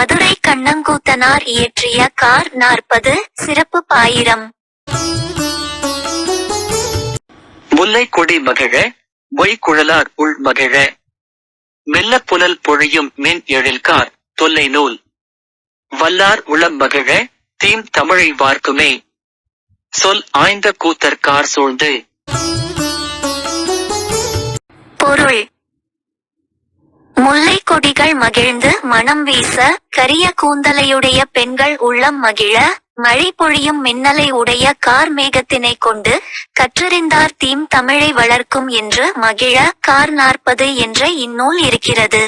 மதுரை கண்ணங்கூத்தனார் இயற்றிய கார் நாற்பது சிறப்பு பாயிரம். முல்லை கொடி மகிழ பொய்குழலார் உள் மகிழ. மெல்ல புனல் பொழியும் மின் எழில்கார் தொல்லை நூல். வல்லார் உளம் மகிழ தீம் தமிழை வார்க்குமே. சொல் ஆய்ந்த கூத்தர் கார் சூழ்ந்து. பொருள். முல்லை கொடிகள் மகிழ்ந்து மனம் வீச கரிய கூந்தலையுடைய பெண்கள் உள்ளம் மகிழ மழை பொழியும் மின்னலை உடைய கார் மேகத்தினை கொண்டு கற்றறிந்தார் தீம் தமிழை வளர்க்கும் என்று மகிழ கார் நாற்பது என்ற இந்நூல் இருக்கிறது.